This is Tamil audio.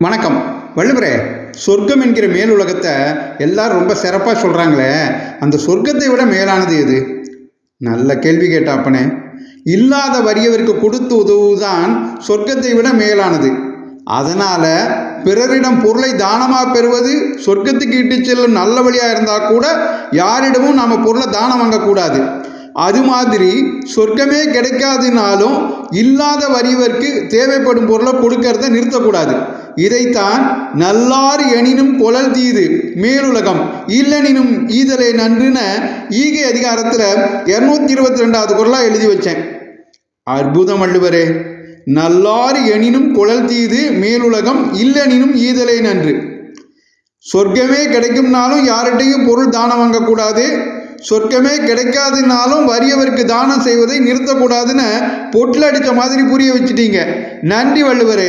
வணக்கம். வள்ளுவரே சொர்க்கம் என்கிற மேலுலகத்தை எல்லாரும் ரொம்ப சிறப்பாக சொல்கிறாங்களே அந்த சொர்க்கத்தை விட மேலானது எது? நல்ல கேள்வி கேட்ட அப்பனே இல்லாத வறியவருக்கு கொடுத்து உதவுதான் சொர்க்கத்தை விட மேலானது. அதனால் பிறரிடம் பொருளை தானமாக பெறுவது? சொர்க்கத்துக்கு இட்டு செல்லும் நல்ல வழியாக இருந்தால் கூட யாரிடமும் நாம் பொருளை தானம் வாங்கக்கூடாது. அது மாதிரி சொர்க்கமே கிடைக்காதுனாலும் இல்லாத வறியவர்க்கு தேவைப்படும் பொருளை கொடுக்கறத நிறுத்தக்கூடாது. இதைத்தான் நல்லார் எனினும் கொழல் தீது மேலுலகம் இல்லெனினும் ஈதலை நன்றுன ஈகை அதிகாரத்தில் இரநூத்தி இருபத்தி ரெண்டாவது குரலாக எழுதி வச்சேன். அற்புதம் வள்ளுவரே நல்லார் எனினும் குழல் தீது மேலுலகம் இல்லெனினும் ஈதலை நன்று. சொர்க்கமே கிடைக்கும்னாலும் யார்கிட்டையும் பொருள் தானம் வாங்கக்கூடாது. சொர்க்கமே கிடைக்காதுனாலும் வறியவருக்கு தானம் செய்வதை நிறுத்தக்கூடாதுன்னு பொட்டில் அடித்த மாதிரி புரிய வச்சுட்டீங்க. நன்றி வள்ளுவரே